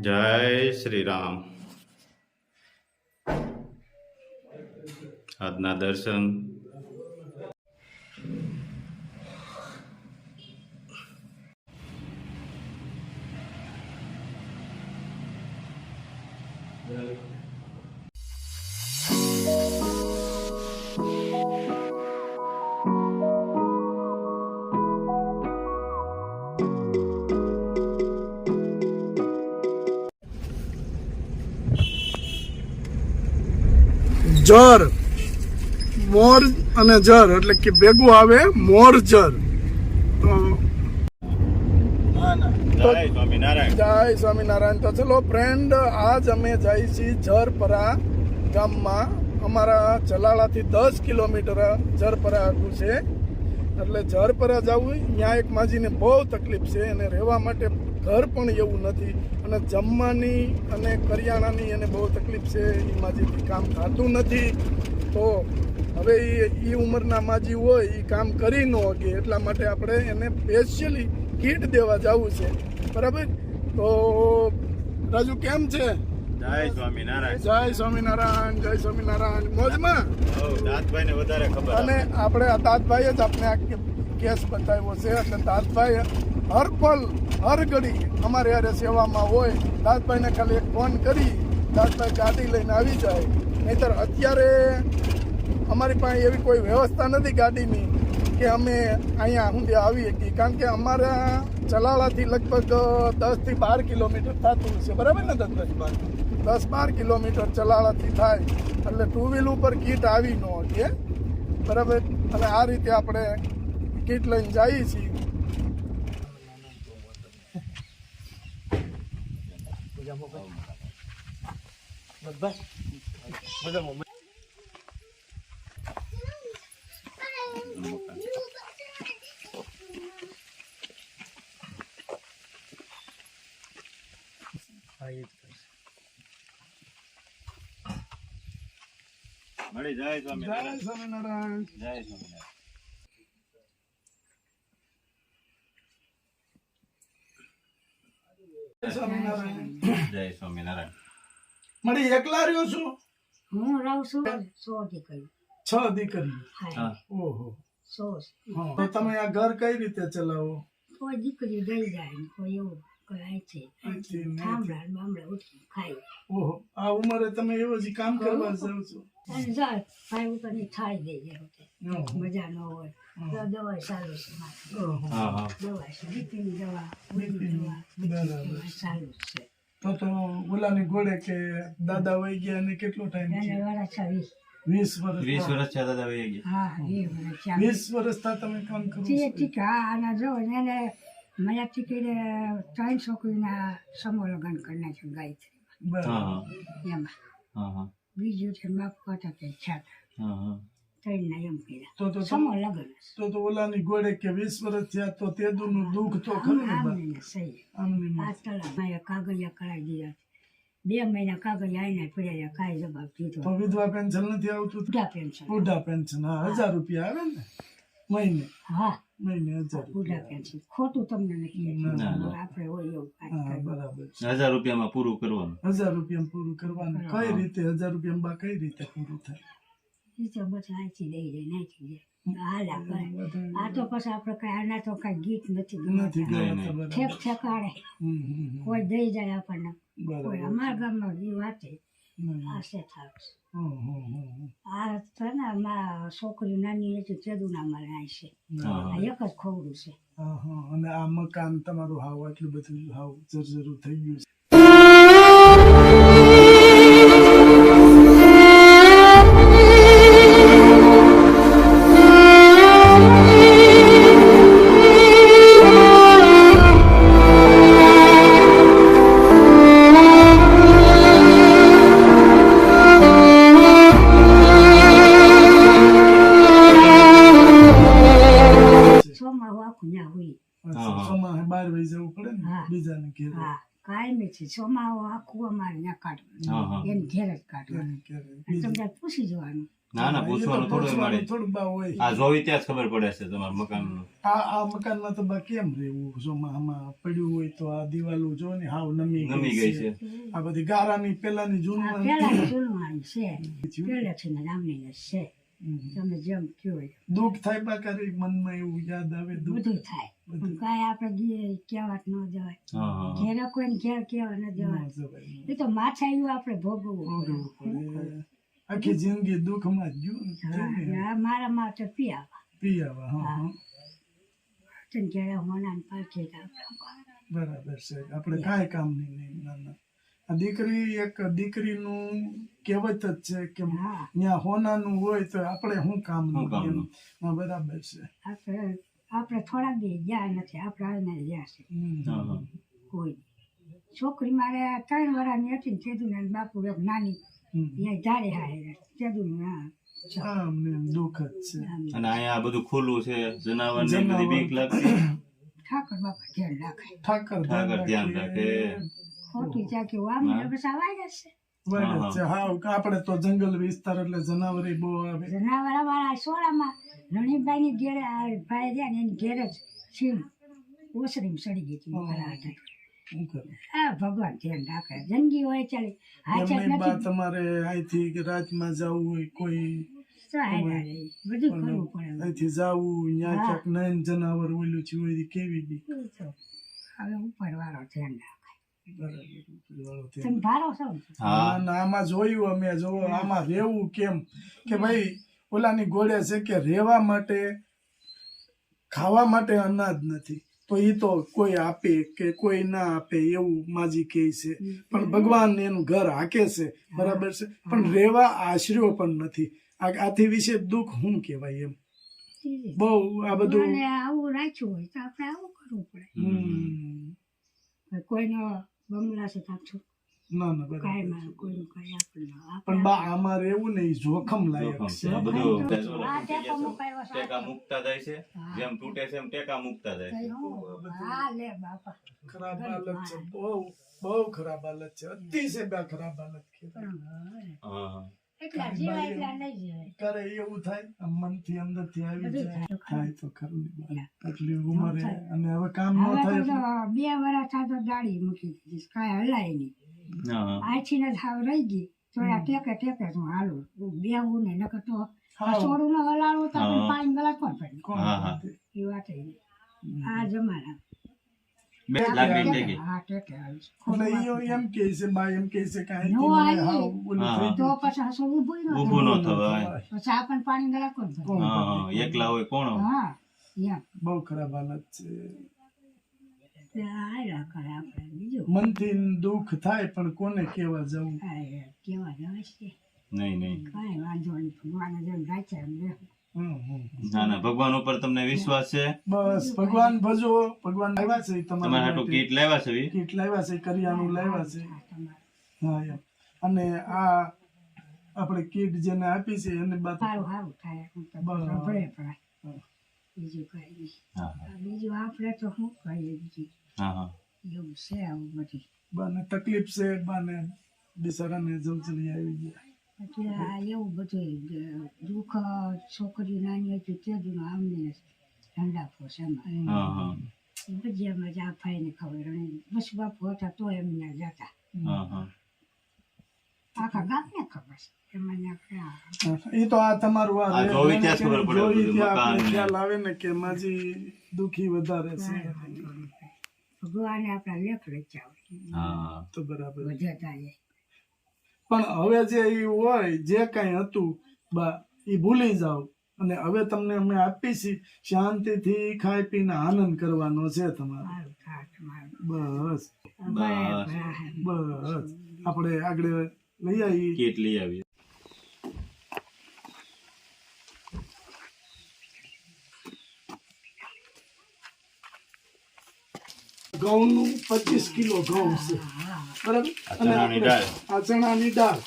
જય શ્રી રામ આજના દર્શન જર. મોર અને જર એટલે કે ભેગું આવે મોર જર. તો જય સ્વામિનારાયણ. જય સ્વામિનારાયણ. તો ચલો ફ્રેન્ડ આજ અમે જઈએ છીએ ઝરપરા ગામમાં. અમારા ચલાળાથી દસ કિલોમીટર ઝરપરા આગું છે. એટલે ઝરપરા જવું ત્યાં એક માજીને બહુ તકલીફ છે. અને રહેવા માટે ઘર પણ એવું નથી. અને જમવાની અને કરિયાણાની એને બહુ તકલીફ છે. એ માજીથી કામ થતું નથી. તો હવે એ એ ઉંમરના માજી હોય એ કામ કરી ન શકે. એટલા માટે આપણે એને સ્પેશિયલી કીટ દેવા જવું છે. બરાબર? તો રાજુ કેમ છે? જય સ્વામિનારાયણ જય સ્વામિનારાયણ જય સ્વામિનારાયણ મોજમાં? દાંતભાઈ વધારે ખબર અને આપણે આ તાતભાઈએ જ આપણે આ કેસ બતાવ્યો છે. એટલે તાતભાઈ હર પલ, હર ઘડી અમારે યારે સેવામાં હોય. દાદભાઈને ખાલી એક ફોન કરી દાદભાઈ ગાડી લઈને આવી જાય. નહીતર અત્યારે અમારી પાસે એવી કોઈ વ્યવસ્થા નથી ગાડીની કે અમે અહીંયા સુધી આવી શકીએ કારણ કે અમારા ચલાળાથી લગભગ દસથી બાર કિલોમીટર થતું છે બરાબર ને દસભાઈ? દસ બાર કિલોમીટર ચલાળાથી થાય. એટલે ટુ વ્હીલ ઉપર કીટ આવી ન શકીએ બરાબર? અને આ રીતે આપણે કીટ લઈને જઈએ છીએ. મળી જય જય સ્વામિનારાયણ સ્વામિનારાયણ જય સ્વામિનારાયણ જય સ્વામિનારાયણ જય સ્વામિનારાયણ મળી એકલા રહ્યો છું? હું રહું છું સો દીકરી. છ હા. ઓહો. સો તો તમે આ ઘર કઈ રીતે ચલાવો? કોઈ દીકરી ગઈ જાય કોઈ એવું આ ઉંમરે તમે એવો જ કામ કરવા જાવ છો? જાય ભાઈ ઉપરની થાળી દઈ જાય મજા ન હોય. દવા ચાલુ છે દવા બીપીની દવા બધી દવા જ છે. તો તો ગુલાની ઘોડે કે દાદા વહી ગયા અને કેટલો ટાઈમ છે વીસ. વર્ષ વીસ વર્ષ થયા દાદા વહી ગયા. હા એ વરસ ચાલુ વીસ વર્ષથી તમે કામ કરો ઠીક હા આના જો ને એને મારા ટિકિટે ત્રણ છોકરીના સમૂહ લગ્ન કરી નાખ્યું ગાયત્રી એમાં. બીજું છે બાપ કહેતા કે છાત. હા હા ત્રણ ના એમ કર્યા. તો તો સમૂહ લગ્ન તો તો ઓલાની ઘોડે કે વીસ વર્ષ થયા તો તે દુનું દુઃખ તો ખરું ને સહી. આ તળા મારે કાગળિયા કરાવી દીધા બે મહિના કાગળિયા આવીને પડ્યા કાંઈ જવાબ દીધો તો વિધવા પેન્શન નથી આવતું? બુઢા પેન્શન. બુઢા પેન્શન હા હજાર રૂપિયા આવે ને? મહિને. હા. મહિને હજાર બુઢા પેન્શન. ખોટું તમને નથી. આપણે હોય એવું. બરાબર હજાર રૂપિયામાં પૂરું કરવાનું. હજાર રૂપિયા પૂરું કરવાનું. કઈ રીતે હજાર રૂપિયા કઈ રીતે પૂરું થાય? તો બધા દઈ જાય નાખી જાય હાલા કરે આ તો પછી આપણે કઈ આના તો કઈ ગીત નથી ઠેક ઠેકાડે. કોઈ દઈ જાય આપણને. કોઈ અમારા ગામમાં એ વાતે. હમ, આ થાવ. આ છે ને અમારા છોકરી નાની હતી તેદુના મારે અહીં છે. હા આ એક જ ખોવડું છે. અને આ મકાન તમારું હાવ આટલું બધું હાવ જર્જરું થઈ ગયું છે. છે. સોમાં આખું અમારે ના કાઢવું હા હા. એને ઘેર જ કાઢવું એને ઘેરે. અને બીજું? તમને પૂછી જવાનું. ના ના પૂછવાનું થોડું મળે થોડું બા હોય. આ જોવી ત્યાં જ ખબર પડે છે તમારા મકાન આ આ મકાનમાં તો બા કેમ રહેવું? જો માં આમાં પડ્યું હોય તો આ દિવાલો જો ને હાવ નમી નમી ગઈ છે. આ બધી ગારાની પેલાની જૂનવાણી પેલા જૂનવાણી છે. પહેલેથી ને ગામની છે. તમે જેમ કયો દુઃખ થાય બા કરે મનમાં એવું યાદ આવે બધું થાય. કાંઈ આપણે ગીએ કહેવા ન જવાય. હા હા ઘેરે કોઈને ઘેર કહેવા ન જવાય. એ તો આવ્યું આપણે ભોગવવું. આખી જિંદગી દુઃખમાં જ હા, મારા માટે પીવા પી આવા, હા, હા. તને ઘેરે હોના ને પાછી બરાબર છે. આપણે કાંઈ કામ નહીં ના. દીકરી એક દીકરીનું કહેવત જ છે કે ત્યાં હોનાનું હોય તો આપણે શું કામ બરાબર છે. આપણે આપણે થોડા દી ગયા નથી આપણે આવીને ગયા છે. હા હા. કોઈ છોકરી મારે ત્રણ વર્ષની હતી ને ચેદુ ને બાપુ એક નાની. ત્યાં એ ધારે હારે તેદું હા હા, અમને એમ દુઃખ જ છે. અને અહીંયા આ બધું ખુલ્લું છે જનાવરને બધી બીક લાગતી? ઠાકર બાપા ધ્યાન રાખે. ઠાકર ઠાકર ધ્યાન રાખે. ખોટી ચાકી વામી હા. બસ આવાય છે બરાબર છે હા આપણે તો જંગલ વિસ્તાર એટલે જનાવરે બહુ આવે. જનાવર અમારા સોળામાં રણીબાઈની ઘેરે ભાઈ રહ્યા ને એની ઘેરે જ સીમ ઓસરીમાં સડી ગઈ હતી મારા હાથે. હા ભગવાન ધ્યાન રાખે. જંગી હોય ચાલે. હાચત નથી? તમારે અહીંથી કે રાજમાં જવું હોય કોઈ તો હાલ્યા રહી. બધું કરવું પડે. અહીંથી જવું ત્યાં. ક્યાંક નયન જનાવર ઓલું છે કેવી બી? હવે ઉપર વાળો ધ્યાન રાખે. બરાબર ઉપરવાળો છે. તમે ભારો છો ને? હા. ના, ના, આમાં જોયું અમે જો આમાં રહેવું કેમ? કે ભાઈ ઓલાની ગોળે છે કે રહેવા માટે ખાવા માટે અનાજ નથી. તો એ તો કોઈ આપે કે કોઈ ના આપે એવું માજી કહે છે. પણ ભગવાન એનું ઘર હાકે છે બરાબર છે? પણ રહેવા આશર્યો પણ નથી. આથી વિશે દુઃખ શું કહેવાય એમ. બહુ આ બધું આવું રાખ્યું હોય તો આપણે આવું કરવું પડે. કોઈનો બમલા છે પાછું ના ના બરાબર કાંઈ મારું કોઈનું કાંઈ પણ બા આમાં રહેવું નહીં જોખમ લાયક છે. બધું આ ટેકો મુકાયો છે. ટેકા મુકતા જાય છે. જેમ તૂટે છે એમ ટેકા મુકતા જાય છે. હા લે બાપા. ખરાબ હાલત છે. બહુ બહુ ખરાબ હાલત છે. અતિશય બે ખરાબ હાલત છે. હા. નહીં જીવાય કરે એવું થાય મનથી અંદર આવી જાય થાય. થાય તો ખરું ને બા. ના. આટલી ઉંમરે અને હવે કામ ન થાય બે વર્ષ થા તો મૂકી દીધી કાંઈ હલાય નહીં હા હા ને થાવ રહી ગઈ થોડા ટેકે ટેકે હું હાલું બેવું ને નકર તો. છોડું ને હલાડું તો આપણે હા. પાણી પડે હા, હા. એ વાત આ જમાના એમ છે છે કે તો પછી હસું ન થવાય. પછી પાણી કોણ હા એકલા હોય કોણ હા બહુ ખરાબ હાલત છે. મનથી દુઃખ થાય પણ કોને કેવા જવું? કેવા જવાય નહીં નહીં. કઈ વાંધો નહીં ભગવાન જેમ ના ના ભગવાન ઉપર તમને વિશ્વાસ છે? બસ ભગવાન ભજો ભગવાન આવ્યા છે તમારા હાટું માટે. કીટ લાવ્યા છે કીટ લાવ્યા છે કરિયાણું લાવ્યા છે. હા, અને આ આપણે કીટ જેને આપી છે એને બાદ સારું સારું થાય પડાય હા. બીજું કઈ નહીં. બીજું આપણે તો શું કહીએ બીજું? હા હા. એવું છે આવું બધી. બાને તકલીફ છે બાને બિચારાને જલજલી આવી ગયા. એટલે આ એવું બધું દુઃખ છોકરી નાની હતી તે જ આમને ઠંડા પોસે હા હા. ભજીયામાં જ આ ભાઈને ખબર બસ બાપુ હતા તો એમને જતા. હા હા. આખા ગામને ખબર એમાં એ તો આ તમારું આ બધું. ખ્યાલ આવે ને કે માજી દુખી વધારે છે. ભગવાને આપણા લેખ રચ્યા તો બરાબર. મજા જાય પણ હવે જે એ હોય જે કઈ હતું બા એ ભૂલી જાઓ. અને હવે તમને અમે આપી છીએ શાંતિથી ખાઈ પીને આનંદ કરવાનો છે તમારે. બસ. બસ. આપણે આગળ લઈ આવી કેટલી લઈ આવી? ઘઉંનું પચીસ કિલો ઘઉં છે. બરાબર? અને. આ ચણાની દાળ.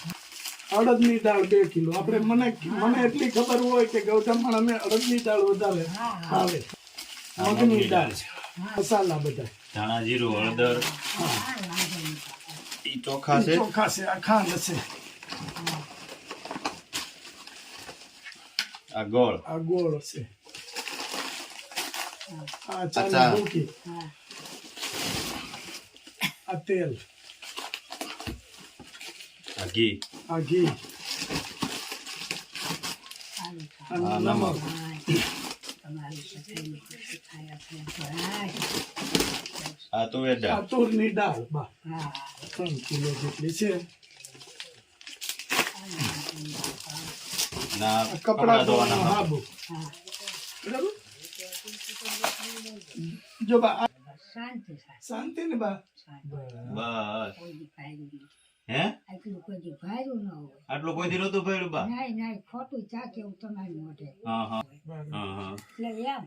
અડદની દાળ બે કિલો. આપણે મને મને એટલી ખબર હોય કે ગૌતમમાં અમે અડદની દાળ વધારે આવે મગની દાળ. મસાલા બધા. ધાણા જીરું હળદર. ઈ ચોખા છે? ચોખા છે. આ ખાંડ છે આ ગોળ. આ ગોળ છે આ આ તેલ આ ઘી આ ઘી આ નમક. આ તુવેર આ દાળ તુરની દાળ બા હા ત્રણ કિલો જેટલી છે ના કપડા ધોવાના હાબુ બરાબર જો બા શાંતિ શાંતિ ને બા? બસ. કોઈ દી ભાર્યું નહીં. હે? આટલું કોઈ દી ભાર્યું ન હોય. આટલું કોઈ દી નતું પડ્યું બા? નાય નાય ખોટું ચા કેવું તમારી મોઢે? હા હા. હા હા એટલે એમ.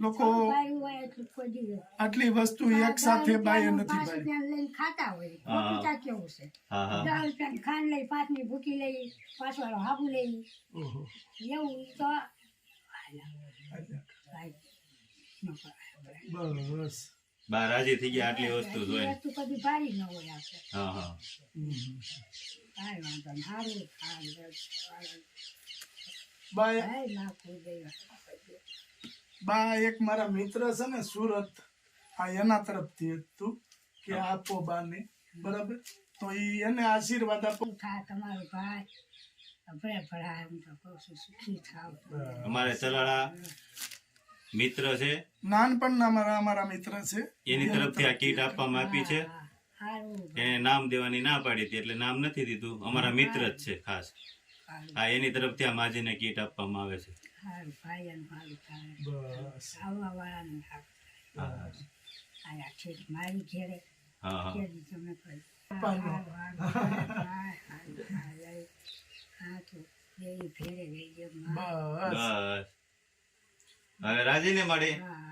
લોકો ભાર્યું હોય એટલું કોઈ દી આટલી વસ્તુ એક સાથે બાય નથી પાંચ બાઈ લઈને ખાતા હોય. ખોટું ચા કેવું છે? હા હા. દસ રૂપિયાની ખાંડ લઈ પાંચની ભૂકી લઈ પાંચ વાળો હાબુ લઈ. ઓહો. એવું તો. બસ. બા રાજી થઈ ગયા આટલી વસ્તુ જોઈ વસ્તુ કદી ભારી ન હોય આપણે. હા હા. કાંઈ વાંધો નહીં. હારું. બા એક મારા મિત્ર છે ને સુરત. આ એના તરફથી હતું કે આપો બાને. બરાબર? તો ઈ એને આશીર્વાદ આપો. થાય તમારો ભાઈ? આપણે ભરાય એમ તો કહું છું સુખી થાવ. અમારે ચલાળા મિત્ર છે. નાનપણના મારા અમારા મિત્ર છે. એની તરફથી આ કીટ આપવામાં આપી છે. એને નામ દેવાની ના પાડી હતી એટલે નામ નથી દીધું. અમારા મિત્ર જ છે ખાસ. હા એની તરફથી આ માજીને કીટ આપવામાં આવે છે. મારી ઘેરે. હા હા. બસ. હવે રાજીને મળી હા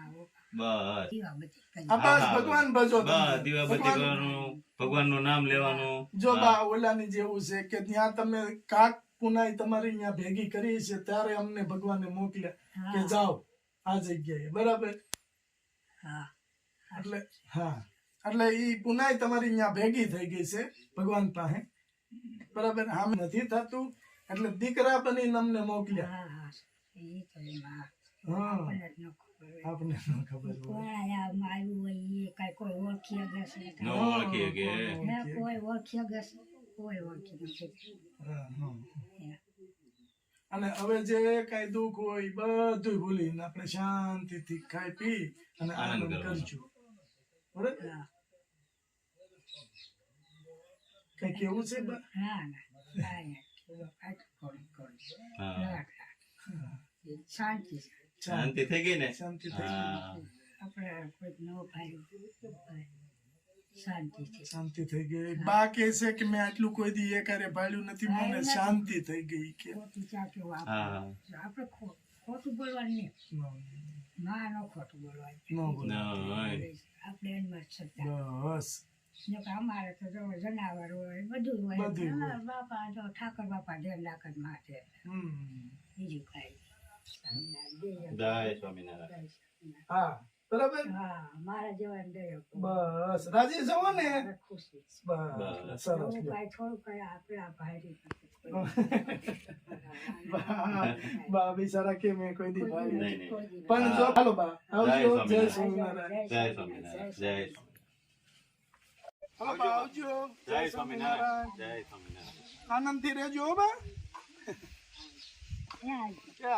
બસ દીવા બધી કરી. આ બસ ભગવાન ભજો બસ દીવાબત્તી કરવાનું ભગવાનનું નામ લેવાનું. જો બા ઓલાની જેવું છે કે ત્યાં તમે કાક પુનાઈ તમારી અહીંયા ભેગી કરી છે ત્યારે અમને ભગવાને મોકલ્યા કે. જાઓ આ જગ્યાએ. બરાબર? હા. એટલે હા. એટલે ઈ પુનાઈ તમારી અહીંયા ભેગી થઈ ગઈ છે ભગવાન પાસે. બરાબર? આમ નથી થતું. એટલે દીકરા બની અમને મોકલ્યા. આપણને ન ખબર હોય. મારું હોય. એ કઈ કોઈ ઓળખી અગસ ન ઓળખીએ કે કોઈ ઓળખી અગસ કોઈ ઓળખી નથી. હા, હા. હે. અને હવે જે કઈ દુઃખ હોય બધું ભૂલીને આપણે શાંતિથી ખાઈ પી અને આનંદ કરજો બરાબર? કઈ કેવું છે? બા? ના. હા. શાંતિ છે. શાંતિ થઈ ગઈ ને? શાંતિ થઈ ગઈ. આપણે કોઈ ભાઈ શાંતિ શાંતિ થઈ ગઈ. બા કે છે કે મેં આટલું કોઈ દી એ કરે ભાડ્યું નથી. મને શાંતિ થઈ ગઈ કે. આપણે ખોટું બોલવાનું નહીં. ના. ન ખોટું બોલવાનું. ન આપણે એમાં જ બસ. અમારે તો જો જનાવર હોય બધું હોય. બાપા જો ઠાકર બાપા ધ્યાન રાખે માટે હમ. બીજું કાંઈ. જય સ્વામિનારાયણ. હા બરાબર? હા મારા જેવા બસ રાજી છો ને? બસ સરસ એવું થોડું કાંઈ આપણે આ ભાઈ બા બા બિચારા કે મેં કોઈ દી નહીં. પણ જો હાલો બા આવજો જય સ્વામિનારાયણ. જય સ્વામિનારાયણ. જય હાલો બા આવજો. જય સ્વામિનારાયણ. જય સ્વામિનારાયણ. આનંદથી રહેજો બા.